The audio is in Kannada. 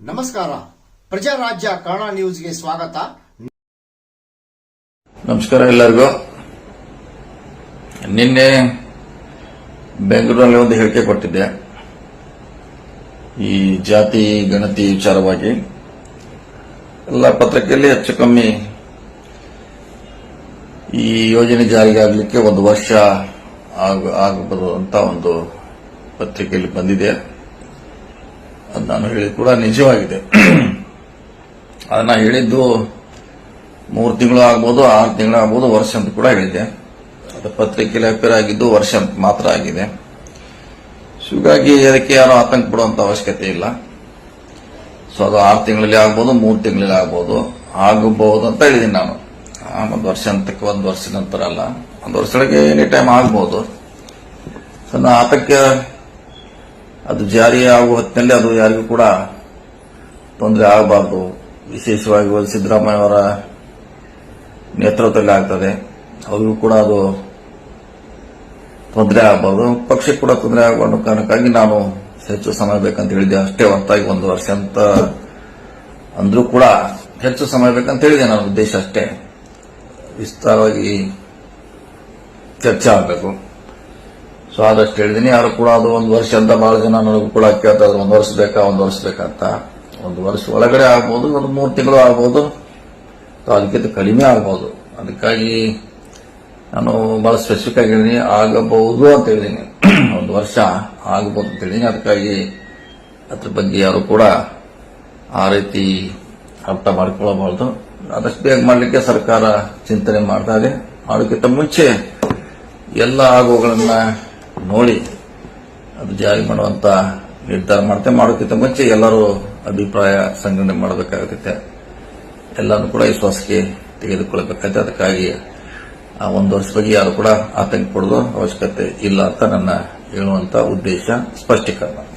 ನಮಸ್ಕಾರ. ಪ್ರಜಾರಾಜ್ಯ ಕನ್ನಡ ನ್ಯೂಸ್ಗೆ ಸ್ವಾಗತ. ನಮಸ್ಕಾರ ಎಲ್ಲರಿಗೂ. ನಿನ್ನೆ ಬೆಂಗಳೂರಿನಲ್ಲಿ ಒಂದು ಹೇಳಿಕೆ ಕೊಟ್ಟಿದ್ದೆ. ಈ ಜಾತಿ ಗಣತಿ ವಿಚಾರವಾಗಿ. ಎಲ್ಲ ಪತ್ರಿಕೆಯಲ್ಲಿ ಹೆಚ್ಚು ಕಮ್ಮಿ ಈ ಯೋಜನೆ ಜಾರಿಗೆ ಆಗಲಿಕ್ಕೆ ಒಂದು ವರ್ಷ ಆಗ- ಆಗಬಹುದು ಅಂತ ಒಂದು ಪತ್ರಿಕೆಯಲ್ಲಿ ಬಂದಿದೆ. ಅದು ನಾನು ಹೇಳಿದ ಕೂಡ ನಿಜವಾಗಿದೆ. ಅದನ್ನ ಹೇಳಿದ್ದು ಮೂರು ತಿಂಗಳು ಆಗ್ಬೋದು, ಆರು ತಿಂಗಳು ಆಗ್ಬೋದು, ವರ್ಷ ಅಂತ ಕೂಡ ಹೇಳಿದೆ ಅದು ಪತ್ರಿಕೆಯಲ್ಲಿ ಅಪೇರ್ ಆಗಿದ್ದು ವರ್ಷ ಅಂತ ಮಾತ್ರ ಆಗಿದೆ. ಹೀಗಾಗಿ ಅದಕ್ಕೆ ಯಾರು ಆತಂಕ ಪಡುವಂತ ಅವಶ್ಯಕತೆ ಇಲ್ಲ. ಸೊ ಅದು ಆರು ತಿಂಗಳಲ್ಲಿ ಆಗ್ಬೋದು, ಮೂರು ತಿಂಗಳಲ್ಲಿ ಆಗ್ಬೋದು, ಆಗಬಹುದು ಅಂತ ಹೇಳಿದ್ದೀನಿ ನಾನು. ಒಂದು ವರ್ಷ ಅಂತಕ್ಕೆ ಒಂದು ವರ್ಷ ನಂತರ ಅಲ್ಲ. ಒಂದು ವರ್ಷದೊಳಗೆ ಎನಿ ಟೈಮ್ ಆಗ್ಬೋದು. ಸೊ ನಾ ಆತಂಕ ಅದು ಜಾರಿ ಆಗುವ ಹೊತ್ತಿನಲ್ಲಿ ಅದು ಯಾರಿಗೂ ಕೂಡ ತೊಂದರೆ ಆಗಬಾರ್ದು. ವಿಶೇಷವಾಗಿ ಸಿದ್ದರಾಮಯ್ಯ ಅವರ ನೇತೃತ್ವದಲ್ಲಿ ಆಗ್ತದೆ. ಅವ್ರಿಗೂ ಕೂಡ ಅದು ತೊಂದರೆ ಆಗಬಾರ್ದು. ಪಕ್ಷಕ್ಕೆ ಕೂಡ ತೊಂದರೆ ಆಗಬಾರ್ದು ಕಾರಣಕ್ಕಾಗಿ ನಾನು ಹೆಚ್ಚು ಸಮಯ ಬೇಕಂತ ಹೇಳಿದೆ. ಅಷ್ಟೇ ಹೊತ್ತಾಗಿ ಒಂದು ವರ್ಷ ಅಂತ ಅಂದ್ರೂ ಕೂಡ ಹೆಚ್ಚು ಸಮಯ ಬೇಕಂತ ಹೇಳಿದೆ ನನ್ನ ಉದ್ದೇಶ ಅಷ್ಟೇ. ವಿಸ್ತಾರವಾಗಿ ಚರ್ಚೆ ಆಗಬೇಕು. ಸೊ ಆದಷ್ಟು ಹೇಳಿದೀನಿ. ಯಾರು ಕೂಡ ಅದು ಒಂದು ವರ್ಷ ಅಂತ ಭಾಳ ಜನ ನನಗೂ ಕೂಡ ಕೇಳ್ತಾ ಇದ್ರು, ಒಂದು ವರ್ಷ ಬೇಕಾ, ಒಂದು ವರ್ಷ ಬೇಕಂತ ಒಂದು ವರ್ಷ ಒಳಗಡೆ ಆಗ್ಬೋದು, ಒಂದು ಮೂರು ತಿಂಗಳು ಆಗ್ಬೋದು. ಅದಕ್ಕಿಂತ ಕಡಿಮೆ ಆಗ್ಬೋದು. ಅದಕ್ಕಾಗಿ ನಾನು ಬಹಳ ಸ್ಪೆಸಿಫಿಕ್ ಆಗಿ ಹೇಳಿದೀನಿ. ಆಗಬಹುದು ಅಂತ ಹೇಳಿದೀನಿ. ಒಂದು ವರ್ಷ ಆಗಬಹುದು ಅಂತ ಹೇಳಿದೀನಿ. ಅದಕ್ಕಾಗಿ ಅದ್ರ ಬಗ್ಗೆ ಯಾರು ಕೂಡ ಆ ರೀತಿ ಅರ್ಥ ಮಾಡ್ಕೊಳ್ಳಬಾರ್ದು ಆದಷ್ಟು ಬೇಗ ಮಾಡಲಿಕ್ಕೆ ಸರ್ಕಾರ ಚಿಂತನೆ ಮಾಡ್ತಾ ಇದೆ ಮಾಡೋಕ್ಕಿಂತ ಮುಂಚೆ ಎಲ್ಲ ಆಗುವಗಳನ್ನ ನೋಡಿ ಅದು ಜಾರಿ ಮಾಡುವಂತ ನಿರ್ಧಾರ ಮಾಡ್ತೇವೆ. ಮಾಡೋಕ್ಕಿಂತ ಮುಂಚೆ ಎಲ್ಲರೂ ಅಭಿಪ್ರಾಯ ಸಂಗ್ರಹಣೆ ಮಾಡಬೇಕಾಗುತ್ತೆ. ಎಲ್ಲರೂ ಕೂಡ ವಿಶ್ವಾಸಕ್ಕೆ ತೆಗೆದುಕೊಳ್ಳಬೇಕಾಗುತ್ತೆ. ಅದಕ್ಕಾಗಿ ಆ ಒಂದು ವರ್ಷ ಬಗ್ಗೆ ಯಾರು ಕೂಡ ಆತಂಕ ಪಡೋದು ಅವಶ್ಯಕತೆ ಇಲ್ಲ ಅಂತ ನನ್ನ ಹೇಳುವಂತ ಉದ್ದೇಶ. ಸ್ಪಷ್ಟೀಕರಣ.